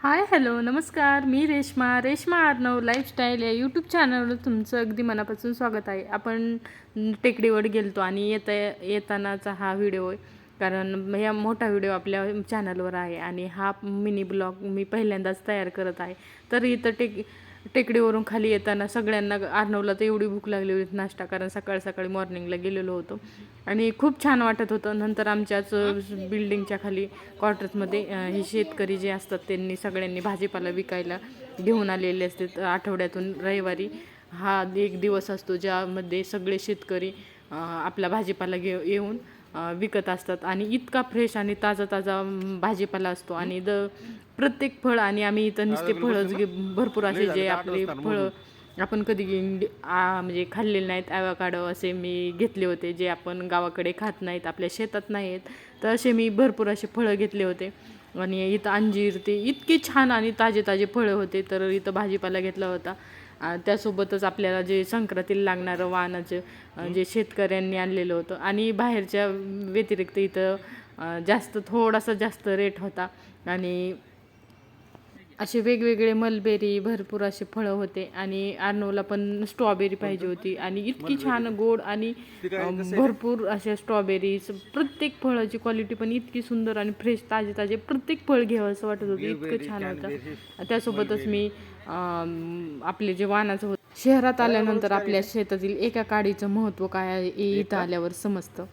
हाय hello नमस्कार. मी Reshma. Reshma Arnav lifestyle या यूट्यूब चॅनलवर तुमचं अगदी मनापासून स्वागत आहे. आपण टेकडीवर गेलतो आणि येता येतानाचा हा व्हिडिओ आहे कारण ह्या मोठा व्हिडिओ आपल्या चॅनलवर आहे आणि हा मिनी ब्लॉग मी पहिल्यांदाच तयार करत आहे. तर इथं टेक टेकडीवरून खाली येताना सगळ्यांना आर्नवला तर एवढी भूक लागली होती नाश्ता कारण सकाळ सकाळी मॉर्निंगला गेलेलो होतो. आणि खूप छान वाटत होतं. नंतर आमच्याच बिल्डिंगच्या खाली क्वार्टर्समध्ये हे शेतकरी जे असतात त्यांनी सगळ्यांनी भाजीपाला विकायला घेऊन आलेले असतात आठवड्यातून रविवारी हा एक दिवस असतो ज्यामध्ये सगळे शेतकरी आपला भाजीपाला घे येऊन विकत असतात आणि इतका फ्रेश आणि ताजा ताजा भाजीपाला असतो आणि द प्रत्येक फळ आणि आम्ही इथं नुसते फळच भरपूर असे जे आपले फळं आपण कधी म्हणजे खाल्लेले नाहीत ॲवाकाडो असे मी घेतले होते जे आपण गावाकडे खात नाहीत आपल्या शेतात नाही आहेत तर असे मी भरपूर असे फळं घेतले होते. आणि इथं अंजीर ते इतके छान आणि ताजे ताजे फळं होते तर इथं भाजीपाला घेतला होता. त्यासोबतच आपल्याला जे संक्रांतीला लागणारं वाहनाचं जे शेतकऱ्यांनी आणलेलं होतं. आणि बाहेरच्या व्यतिरिक्त इथं जास्त थोडासा जास्त रेट होता. आणि असे वेगवेगळे मलबेरी भरपूर असे फळं होते आणि आर्नवला पण स्ट्रॉबेरी पाहिजे होती. आणि इतकी छान गोड आणि भरपूर अशा स्ट्रॉबेरीज. प्रत्येक फळाची क्वालिटी पण इतकी सुंदर आणि फ्रेश ताजे ताजे प्रत्येक फळ घ्यावं असं वाटत होतं. इतकं छान होतं. त्यासोबतच मी आपले जे वाहनाचं होतं शहरात आल्यानंतर आपल्या शेतातील एका काडीचं महत्त्व काय आहे हे इथं आल्यावर समजतं.